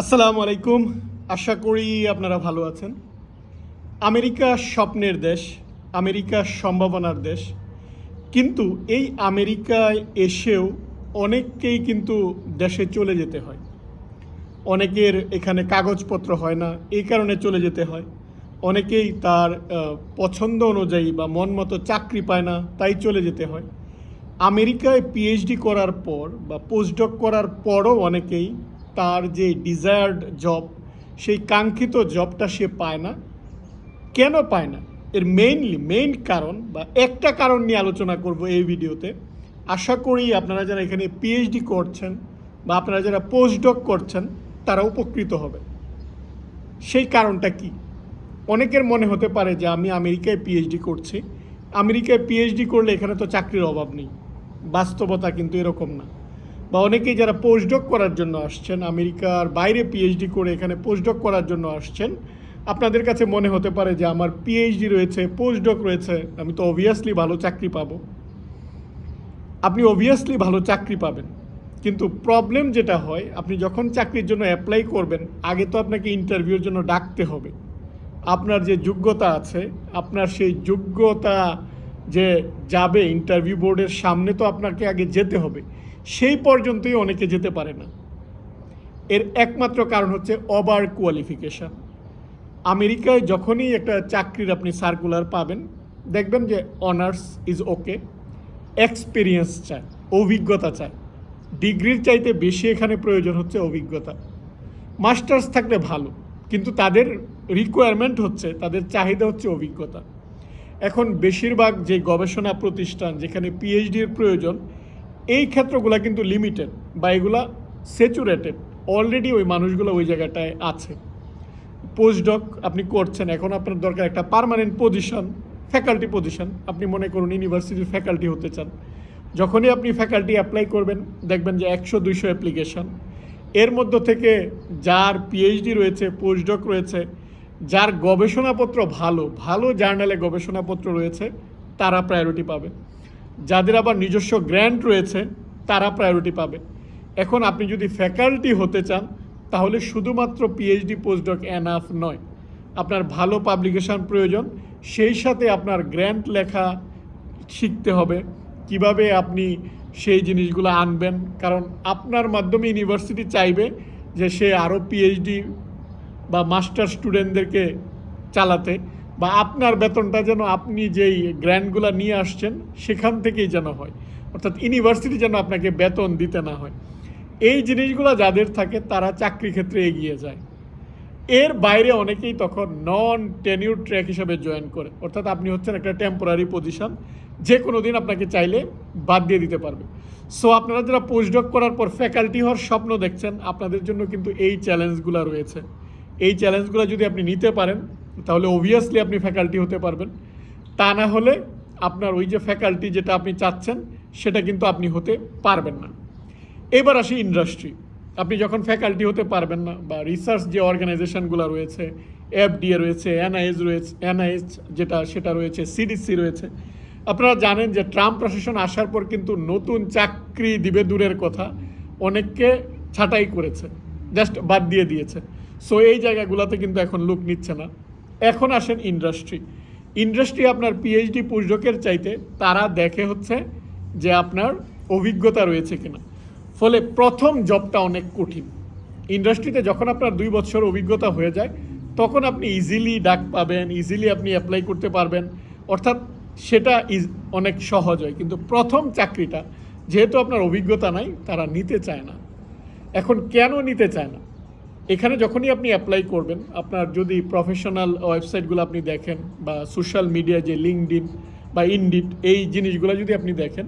আসসালামু আলাইকুম। আশা করি আপনারা ভালো আছেন। আমেরিকা স্বপ্নের দেশ, আমেরিকা সম্ভাবনার দেশ। কিন্তু এই আমেরিকায় এসেও অনেককেই কিন্তু দেশে চলে যেতে হয়। অনেকের এখানে কাগজপত্র হয় না, এই কারণে চলে যেতে হয়। অনেকেই তার পছন্দ অনুযায়ী বা মন মতো চাকরি পায় না, তাই চলে যেতে হয়। আমেরিকায় পিএইচডি করার পর বা পোস্টডক করার পরও অনেকেই তার যে ডিজায়ার্ড জব সেই কাঙ্ক্ষিত জবটা সে পায় না। কেন পায় না? এর মেইনলি মেইন কারণ বা একটা কারণ নিয়ে আলোচনা করব এই ভিডিওতে। আশা করি আপনারা যারা এখানে পিএইচডি করছেন বা আপনারা যারা পোস্টডক করছেন, তারা উপকৃত হবে। সেই কারণটা কি? অনেকের মনে হতে পারে যে আমি আমেরিকায় পিএইচডি করছি। আমেরিকায় পিএইচডি করলে এখানে তো চাকরির অভাব নেই। বাস্তবতা কিন্তু এরকম না। বা অনেকেই যারা পোস্টডক করার জন্য আসছেন, আমেরিকার বাইরে পিএইচডি করে এখানে পোস্টডক করার জন্য আসছেন, আপনাদের কাছে মনে হতে পারে যে আমার পিএইচডি রয়েছে পোস্টডক রয়েছে, আমি তো অবভিয়াসলি ভালো চাকরি পাবো। আপনি অবভিয়াসলি ভালো চাকরি পাবেন। কিন্তু প্রবলেম যেটা হয়, আপনি যখন চাকরির জন্য অ্যাপ্লাই করবেন, আগে তো আপনাকে ইন্টারভিউর জন্য ডাকতে হবে। আপনার যে যোগ্যতা আছে, আপনার সেই যোগ্যতা যে যাবে ইন্টারভিউ বোর্ডের সামনে তো আপনাকে আগে যেতে হবে। সেই পর্যন্তই অনেকে যেতে পারে না। এর একমাত্র কারণ হচ্ছে ওভার কোয়ালিফিকেশান। আমেরিকায় যখনই একটা চাকরির আপনি সার্কুলার পাবেন, দেখবেন যে অনার্স ইজ ওকে, এক্সপিরিয়েন্স চায় অভিজ্ঞতা চায় ডিগ্রির চাইতে বেশি এখানে প্রয়োজন হচ্ছে অভিজ্ঞতা। মাস্টার্স থাকলে ভালো, কিন্তু তাদের রিকোয়ারমেন্ট হচ্ছে, তাদের চাহিদা হচ্ছে অভিজ্ঞতা। এখন বেশিরভাগ যে গবেষণা প্রতিষ্ঠান, যেখানে পিএইচডির প্রয়োজন এই ক্ষেত্রগুলো কিন্তু লিমিটেড বা এগুলা স্যাচুরেটেড অলরেডি ওই মানুষগুলো ওই জায়গাটায় আছে। পোস্টডক আপনি করছেন, এখন আপনার দরকার একটা পার্মানেন্ট পজিশন ফ্যাকাল্টি পজিশন আপনি মনে করুন ইউনিভার্সিটির ফ্যাকাল্টি হতে চান। যখনই আপনি ফ্যাকাল্টি অ্যাপ্লাই করবেন, দেখবেন যে একশো দুইশো অ্যাপ্লিকেশন এর মধ্য থেকে যার পিএইচডি রয়েছে পোস্টডক রয়েছে, যার গবেষণাপত্র ভালো ভালো জার্নালে গবেষণাপত্র রয়েছে, তারা প্রায়োরিটি পাবে। যাদের আবার নিজস্ব গ্র্যান্ট রয়েছে, তারা প্রায়োরিটি পাবে। এখন আপনি যদি ফ্যাকাল্টি হতে চান, তাহলে শুধুমাত্র পিএইচডি পোস্টডক এনাফ নয়। আপনার ভালো পাবলিকেশন প্রয়োজন, সেই সাথে আপনার গ্র্যান্ট লেখা শিখতে হবে, কীভাবে আপনি সেই জিনিসগুলো আনবেন। কারণ আপনার মাধ্যমে ইউনিভার্সিটি চাইবে যে সে আরও পিএইচডি বা মাস্টার স্টুডেন্টদেরকে চালাতে। বা আপনার বেতনটা যেন আপনি যেই গ্র্যান্টগুলো নিয়ে আসছেন, সেখান থেকেই যেন হয়। অর্থাৎ ইউনিভার্সিটি যেন আপনাকে বেতন দিতে না হয়। এই জিনিসগুলো যাদের থাকে, তারা চাকরি ক্ষেত্রে এগিয়ে যায়। এর বাইরে অনেকেই তখন নন টেনিউর ট্র্যাক হিসাবে জয়েন করে। অর্থাৎ আপনি হচ্ছেন একটা টেম্পোরারি পজিশন যে কোনো দিন আপনাকে চাইলে বাদ দিয়ে দিতে পারবে। সো আপনারা যারা পোস্টডক করার পর ফ্যাকাল্টি হওয়ার স্বপ্ন দেখছেন, আপনাদের জন্য কিন্তু এই চ্যালেঞ্জগুলো রয়েছে। এই চ্যালেঞ্জগুলো যদি আপনি নিতে পারেন তাহলে অবভিয়াসলি আপনি ফ্যাকাল্টি হতে পারবেন। তা না হলে আপনার ওই যে ফ্যাকাল্টি যেটা আপনি চাচ্ছেন, সেটা কিন্তু আপনি হতে পারবেন না। এবার আসি ইন্ডাস্ট্রি আপনি যখন ফ্যাকাল্টি হতে পারবেন না, বা রিসার্চ যে অর্গানাইজেশনগুলো রয়েছে এফডিএ রয়েছে এনআইএস রয়েছে এনআইএস যেটা, সেটা রয়েছে সিডিসি রয়েছে, আপনারা জানেন যে ট্রাম্প প্রশাসন আসার পর কিন্তু নতুন চাকরি দিবে দূরের কথা অনেককে ছাঁটাই করেছে জাস্ট বাদ দিয়ে দিয়েছে। সো এই জায়গাগুলোতে কিন্তু এখন লুক নিচ্ছে না। এখন আসেন ইন্ডাস্ট্রি ইন্ডাস্ট্রি আপনার পিএইচডি পুস্তকের চাইতে তারা দেখে হচ্ছে যে আপনার অভিজ্ঞতা রয়েছে কিনা। ফলে প্রথম জবটা অনেক কঠিন। ইন্ডাস্ট্রিতে যখন আপনার দুই বছর অভিজ্ঞতা হয়ে যায়, তখন আপনি ইজিলি ডাক পাবেন ইজিলি আপনি অ্যাপ্লাই করতে পারবেন। অর্থাৎ সেটা ইজ অনেক সহজ হয়। কিন্তু প্রথম চাকরিটা, যেহেতু আপনার অভিজ্ঞতা নাই, তারা নিতে চায় না। এখন কেন নিতে চায় না? এখানে যখনই আপনি অ্যাপ্লাই করবেন, আপনার যদি প্রফেশনাল ওয়েবসাইটগুলো আপনি দেখেন বা সোশ্যাল মিডিয়া যে লিঙ্কডিন বা ইনডিট এই জিনিসগুলো যদি আপনি দেখেন,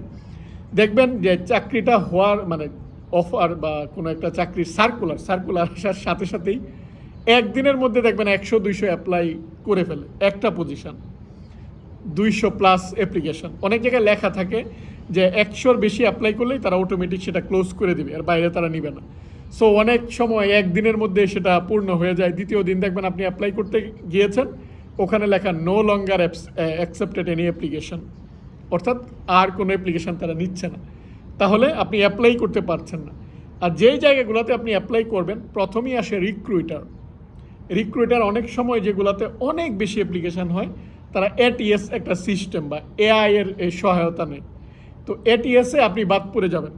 দেখবেন যে চাকরিটা হওয়ার মানে অফার বা কোনো একটা চাকরির সার্কুলার সার্কুলার আসার সাথে সাথেই একদিনের মধ্যে দেখবেন একশো, দুইশো অ্যাপ্লাই করে ফেলে, একটা পজিশন দুইশো প্লাস অ্যাপ্লিকেশন অনেক জায়গায় লেখা থাকে যে একশোর বেশি অ্যাপ্লাই করলেই তারা অটোমেটিক সেটা ক্লোজ করে দেবে আর বাইরে তারা নিবে না। সো অনেক সময়, একদিনের মধ্যে সেটা পূর্ণ হয়ে যায়। দ্বিতীয় দিন দেখবেন আপনি অ্যাপ্লাই করতে গিয়েছেন, ওখানে লেখা no longer apps accepted any application অর্থাৎ আর কোনো অ্যাপ্লিকেশন তারা নিচ্ছে না। তাহলে আপনি অ্যাপ্লাই করতে পারছেন না। আর যেই জায়গাগুলোতে আপনি অ্যাপ্লাই করবেন, প্রথমেই আসে রিক্রুইটার রিক্রুইটার অনেক সময় যেগুলোতে অনেক বেশি অ্যাপ্লিকেশান হয়, তারা এটিএস একটা সিস্টেম বা এআই এর সহায়তা নেয়। তো এটিএসে আপনি বাদ পড়ে যাবেন।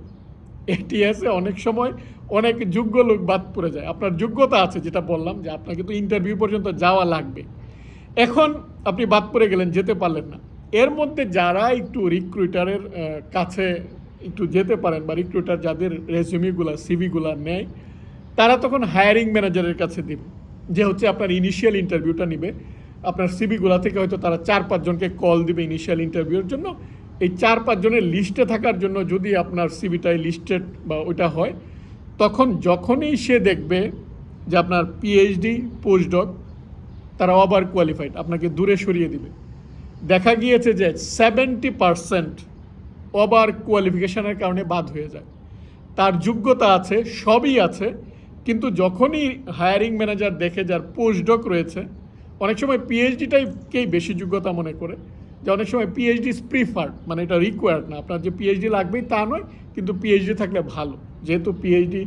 এটিএসে অনেক সময় অনেক যোগ্য লোক বাদ পড়ে যায়। আপনার যোগ্যতা আছে যেটা বললাম যে আপনাকে তো ইন্টারভিউ পর্যন্ত যাওয়া লাগবে। এখন আপনি বাদ পড়ে গেলেন, যেতে পারলেন না। এর মধ্যে যারা একটু রিক্রুইটারের কাছে একটু যেতে পারেন বা রিক্রুইটার যাদের রেজিউমিগুলা সিভিগুলা নেয়, তারা তখন হায়ারিং ম্যানেজারের কাছে দিবে। যে হচ্ছে আপনার ইনিশিয়াল ইন্টারভিউটা নিবে। আপনার সিভিগুলা থেকে হয়তো তারা চার পাঁচজনকে কল দিবে ইনিশিয়াল ইন্টারভিউর জন্য। এই চার পাঁচজনের লিস্টে থাকার জন্য যদি আপনার সিভিটাই লিস্টেড বা ওইটা হয় তখন যখনই সে দেখবে যে আপনার পিএইচডি পোস্টডক তারা ওভার কোয়ালিফাইড আপনাকে দূরে সরিয়ে দিবে। দেখা গিয়েছে যে সেভেন্টি পারসেন্ট ওভার কোয়ালিফিকেশনের কারণে বাদ হয়ে যায়। তার যোগ্যতা আছে, সবই আছে, কিন্তু যখনই হায়ারিং ম্যানেজার দেখে যার পোস্টডক রয়েছে, অনেক সময় পিএইচডিটাইকেই বেশি যোগ্যতা মনে করে যে অনেক সময় পিএইচডি প্রিফার্ড মানে এটা রিকোয়ার্ড না। আপনার যে পিএইচডি লাগবেই তা নয়, কিন্তু পিএইচডি থাকলে ভালো। যেহেতু পিএইচডি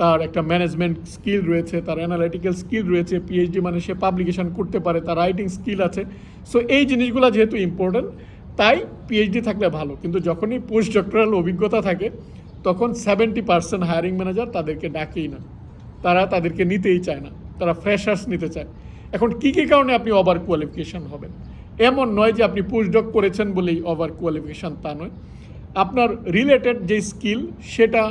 তার একটা ম্যানেজমেন্ট স্কিল রয়েছে, তার অ্যানালিটিক্যাল স্কিল রয়েছে পিএইচডি মানে সে পাবলিকেশন করতে পারে, তার রাইটিং স্কিল আছে। সো এই জিনিসগুলো যেহেতু ইম্পর্টেন্ট তাই পিএইচডি থাকলে ভালো। কিন্তু যখনই পোস্ট ডক্টরাল অভিজ্ঞতা থাকে, তখন সেভেন্টি পার্সেন্ট হায়ারিং ম্যানেজার তাদেরকে ডাকেই না। তারা তাদেরকে নিতেই চায় না। তারা ফ্রেশার্স নিতে চায়। এখন কী কী কারণে আপনি ওভার কোয়ালিফিকেশন হবেন? এমন নয় যে আপনি পোস্টডক করেছেন বলেই ওভার কোয়ালিফিকেশান তা নয়। আপনার রিলেটেড যে স্কিল সেটা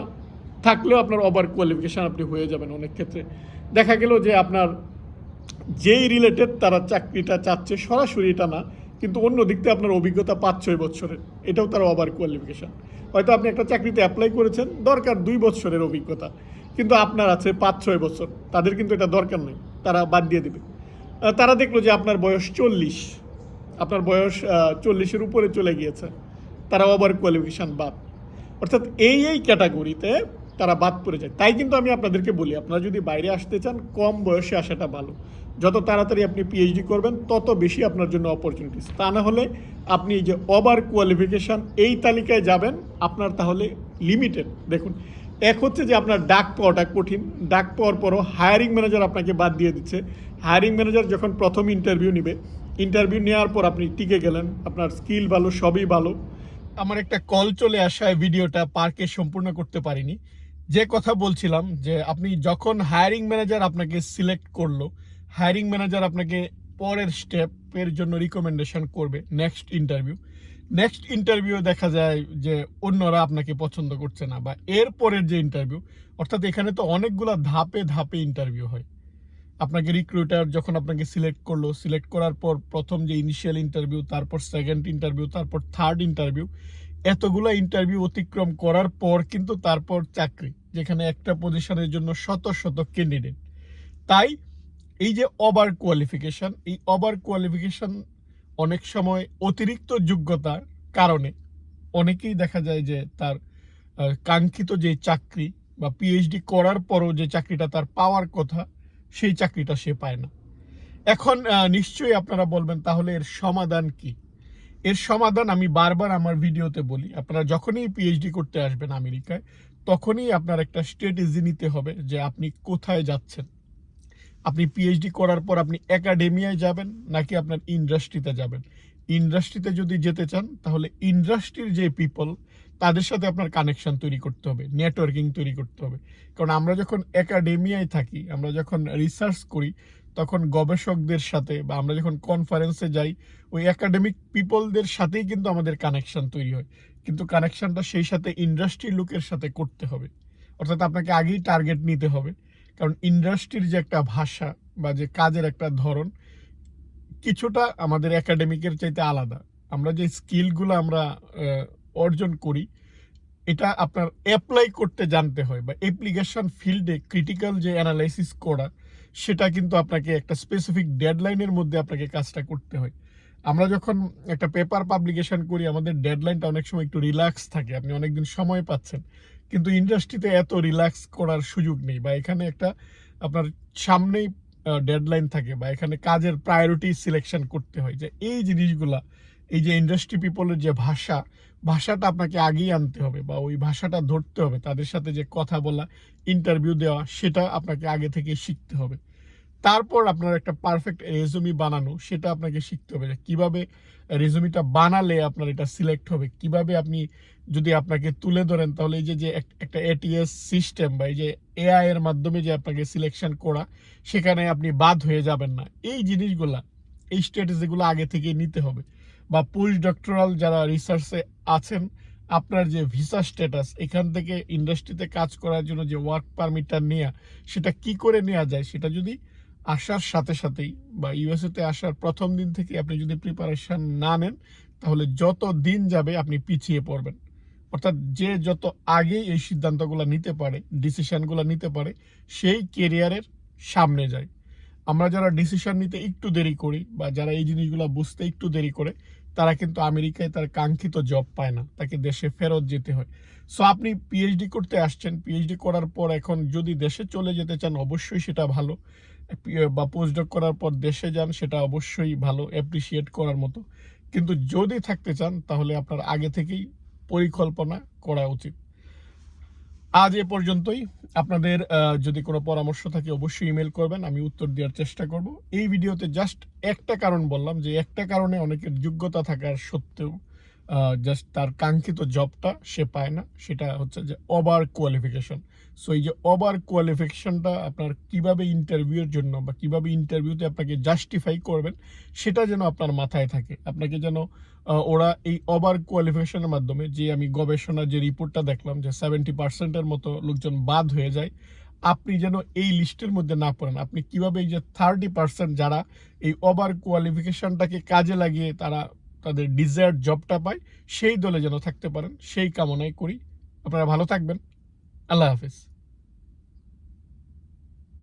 থাকলেও আপনার ওভার কোয়ালিফিকেশান আপনি হয়ে যাবেন অনেক ক্ষেত্রে। দেখা গেল যে আপনার যেই রিলেটেড তারা চাকরিটা চাচ্ছে, সরাসরি এটা না, কিন্তু অন্য দিক থেকে আপনার অভিজ্ঞতা পাঁচ, ছয় বছরের, এটাও তার ওভার কোয়ালিফিকেশান হয়তো আপনি একটা চাকরিতে অ্যাপ্লাই করেছেন, দরকার দুই বছরের অভিজ্ঞতা, কিন্তু আপনার আছে পাঁচ, ছয় বছর, তাদের কিন্তু এটা দরকার নেই, তারা বাদ দিয়ে দেবে। তারা দেখল যে আপনার বয়স চল্লিশ আপনার বয়স চল্লিশের উপরে চলে গিয়েছে। তারা ওভার কোয়ালিফিকেশান বাদ। অর্থাৎ এই এই ক্যাটাগরিতে তারা বাদ পড়ে যায়। তাই কিন্তু আমি আপনাদেরকে বলি, আপনারা যদি বাইরে আসতে চান, কম বয়সে আসাটা ভালো। যত তাড়াতাড়ি আপনি পিএইচডি করবেন, তত বেশি আপনার জন্য অপরচুনিটিস তা না হলে আপনি যে ওভার কোয়ালিফিকেশান এই তালিকায় যাবেন, আপনার তাহলে লিমিটেড দেখুন, এক হচ্ছে যে আপনার ডাক পাওয়াটা কঠিন। ডাক পাওয়ার পরও হায়ারিং ম্যানেজার আপনাকে বাদ দিয়ে দিচ্ছে। হায়ারিং ম্যানেজার যখন প্রথম ইন্টারভিউ নেবে ইন্টারভিউ নেওয়ার পর আপনি টিকে গেলেন, আপনার স্কিল ভালো, সবই ভালো। আমার একটা কল চলে আসায় ভিডিওটা পার্কে সম্পূর্ণ করতে পারিনি। যে কথা বলছিলাম যে আপনি যখন হায়ারিং ম্যানেজার আপনাকে সিলেক্ট করল হায়ারিং ম্যানেজার আপনাকে পরের স্টেপের জন্য রিকমেন্ডেশন করবে নেক্সট ইন্টারভিউ নেক্সট ইন্টারভিউ দেখা যায় যে অন্যরা আপনাকে পছন্দ করছে না বা এর পরের যে ইন্টারভিউ অর্থাৎ এখানে তো অনেকগুলা ধাপে ধাপে ইন্টারভিউ হয়। আপনাকে রিক্রুটার যখন আপনাকে সিলেক্ট করল সিলেক্ট করার পর প্রথম যে ইনিশিয়াল ইন্টারভিউ তারপর সেকেন্ড ইন্টারভিউ তারপর থার্ড ইন্টারভিউ এতগুলো ইন্টারভিউ অতিক্রম করার পর কিন্তু তারপর চাকরি, যেখানে একটা পজিশনের জন্য শত শত ক্যান্ডিডেট তাই এই যে ওভার কোয়ালিফিকেশন এই ওভার কোয়ালিফিকেশন অনেক সময় অতিরিক্ত যোগ্যতার কারণে অনেকেই দেখা যায় যে তার কাঙ্ক্ষিত যে চাকরি বা পিএইচডি করার পরও যে চাকরিটা তার পাওয়ার কথা সেই চাকরিটা সে পায় না। এখন নিশ্চয়ই আপনারা বলবেন, তাহলে এর সমাধান কি? এর সমাধান আমি বারবার আমার ভিডিওতে বলি, আপনারা যখনই পিএইচডি করতে আসবেন আমেরিকায়, তখনই আপনার একটা স্ট্র্যাটেজি নিতে হবে যে আপনি কোথায় যাচ্ছেন। আপনি পিএইচডি করার পর আপনি একাডেমিয়ায় যাবেন, নাকি আপনার ইন্ডাস্ট্রিতে যাবেন? ইন্ডাস্ট্রিতে যদি যেতে চান, তাহলে ইন্ডাস্ট্রির যে পিপল তাদের সাথে আপনার কানেকশন তৈরি করতে হবে নেটওয়ার্কিং তৈরি করতে হবে। কারণ আমরা যখন একাডেমিয়ায় থাকি, আমরা যখন রিসার্চ করি, তখন গবেষকদের সাথে বা আমরা যখন কনফারেন্সে যাই, ওই একাডেমিক পিপলদের সাথেই কিন্তু আমাদের কানেকশন তৈরি হয়। কিন্তু কানেকশনটা সেই সাথে ইন্ডাস্ট্রি লোকের সাথে করতে হবে। অর্থাৎ আপনাকে আগেই টার্গেট নিতে হবে। কারণ ইন্ডাস্ট্রির যে একটা ভাষা বা যে কাজের একটা ধরন, কিছুটা আমাদের একাডেমিকের চাইতে আলাদা। আমরা যে স্কিলগুলো আমরা অর্জন করি, এটা আপনার অ্যাপ্লাই করতে জানতে হয় বা অ্যাপ্লিকেশন ফিল্ডে ক্রিটিক্যাল যে অ্যানালাইসিস করা, সেটা কিন্তু আপনাকে একটা স্পেসিফিক ডেডলাইনের মধ্যে আপনাকে কাজটা করতে হয়। আমরা যখন একটা পেপার পাবলিকেশন করি, আমাদের ডেডলাইনটা অনেক সময় একটু রিল্যাক্স থাকে, আপনি অনেকদিন সময় পাচ্ছেন। কিন্তু ইন্ডাস্ট্রিতে এত রিল্যাক্স করার সুযোগ নেই বা এখানে একটা আপনার সামনেই ডেডলাইন থাকে বা এখানে কাজের প্রায়োরিটি সিলেকশন করতে হয় যে এই জিনিসগুলা, এই যে ইন্ডাস্ট্রি পিপলের যে ভাষা ভাষাটা আপনাকে আগেই আনতে হবে বা ওই ভাষাটা ধরতে হবে, তাদের সাথে যে কথা বলা ইন্টারভিউ দেওয়া, সেটা আপনাকে আগে থেকে শিখতে হবে। তারপর আপনার একটা পারফেক্ট রেজুমি বানানো, সেটা আপনাকে শিখতে হবে কীভাবে রেজুমিটা বানালে আপনার এটা সিলেক্ট হবে। কীভাবে আপনি যদি আপনাকে তুলে ধরেন, তাহলে এই যে যে এক- একটা এটিএস সিস্টেম বা এই যে এআই এর মাধ্যমে যে আপনাকে সিলেকশন করা, সেখানে আপনি বাদ হয়ে যাবেন না। এই জিনিসগুলা, এই স্ট্র্যাটেজিগুলো আগে থেকে নিতে হবে। বা পোস্ট ডক্টরাল যারা রিসার্চে আছেন, আপনার যে ভিসা স্ট্যাটাস এখান থেকে ইন্ডাস্ট্রিতে কাজ করার জন্য যে ওয়ার্ক পারমিটটা নেওয়া সেটা কি করে নেওয়া যায়? সেটা যদি আসার সাথে সাথেই বা ইউএসএতে আসার প্রথম দিন থেকে আপনি যদি প্রিপারেশন না নেন, তাহলে যত দিন যাবে আপনি পিছিয়ে পড়বেন। অর্থাৎ যে যত আগেই এই সিদ্ধান্তগুলো নিতে পারে ডিসিশানগুলো নিতে পারে, সেই কেরিয়ারের সামনে যায়। আমরা যারা ডিসিশন নিতে একটু দেরি করি বা যারা এই জিনিসগুলো বুঝতে একটু দেরি করে তারা কিন্তু আমেরিকায় তার কাঙ্ক্ষিত জব পায় না, তাকে দেশে ফেরত যেতে হয়। সো আপনি পিএইচডি করতে আসছেন পিএইচডি করার পর এখন যদি দেশে চলে যেতে চান, অবশ্যই সেটা ভালো। বা পোস্টডক করার পর দেশে যান, সেটা অবশ্যই ভালো অ্যাপ্রিসিয়েট করার মতো। কিন্তু যদি থাকতে চান, তাহলে আপনার আগে থেকেই পরিকল্পনা করা উচিত। আজ এ পর্যন্তই। আপনাদের যদি কোনো পরামর্শ থাকে, অবশ্যই ইমেল করবেন, আমি উত্তর দেওয়ার চেষ্টা করব। এই ভিডিওতে জাস্ট একটা কারণ বললাম যে, একটা কারণে অনেকের যোগ্যতা থাকার সত্ত্বেও জাস্ট তার কাঙ্ক্ষিত জবটা সে পায় না। সেটা হচ্ছে যে, ওভার কোয়ালিফিকেশন সো এই যে ওভার কোয়ালিফিকেশনটা আপনার কীভাবে ইন্টারভিউর জন্য বা কীভাবে ইন্টারভিউতে আপনাকে জাস্টিফাই করবেন, সেটা যেন আপনার মাথায় থাকে। আপনাকে যেন ওরা এই ওভার কোয়ালিফিকেশনের মাধ্যমে যে আমি গবেষণার যে রিপোর্টটা দেখলাম যে সেভেন্টি পার্সেন্টের মতো লোকজন বাদ হয়ে যায়, আপনি যেন এই লিস্টের মধ্যে না পড়েন। আপনি কীভাবে এই যে থার্টি পার্সেন্ট যারা এই ওভার কোয়ালিফিকেশনটাকে কাজে লাগিয়ে তারা তাদের ডিজায়ার্ড জবটা পায়, সেই দলে যেন থাকতে পারেন, সেই কামনাই করি। আপনারা ভালো থাকবেন। আল্লাহ হাফিজ।